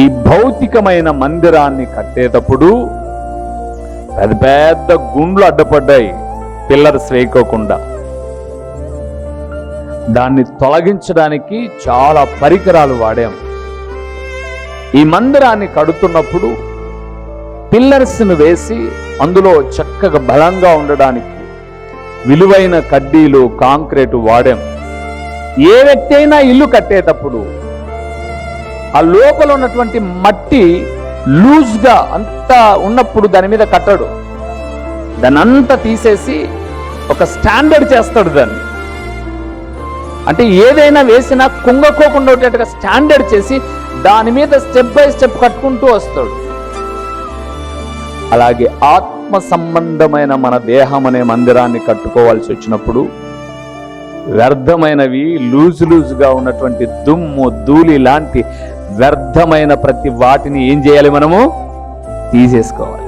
ఈ భౌతికమైన మందిరాన్ని కట్టేటప్పుడు పెద్ద పెద్ద గుండ్లు అడ్డపడ్డాయి పిల్లర్స్ వేయకోకుండా దాన్ని తొలగించడానికి చాలా పరికరాలు వాడాం. ఈ మందిరాన్ని కడుతున్నప్పుడు పిల్లర్స్ను వేసి అందులో చక్కగా బలంగా ఉండడానికి విలువైన కడ్డీలు కాంక్రీటు వాడాం. ఏ వ్యక్తి అయినా ఇల్లు కట్టేటప్పుడు ఆ లోపల ఉన్నటువంటి మట్టి లూజ్గా అంతా ఉన్నప్పుడు దాని మీద కట్టడు. దాన్ని అంతా తీసేసి ఒక స్టాండర్డ్ చేస్తాడు దాన్ని. అంటే ఏదైనా వేసినా కుంగకోకుండా ఉండేట్టుగా స్టాండర్డ్ చేసి దాని మీద స్టెప్ బై స్టెప్ కట్టుకుంటూ వస్తాడు. అలాగే ఆత్మ సంబంధమైన మన దేహం అనే మందిరాన్ని కట్టుకోవాల్సి వచ్చినప్పుడు వ్యర్థమైనవి లూజు లూజ్గా ఉన్నటువంటి దుమ్ము ధూళి లాంటి వ్యర్థమైన ప్రతి వాటిని ఏం చేయాలి మనము? తీసేసుకోవాలి.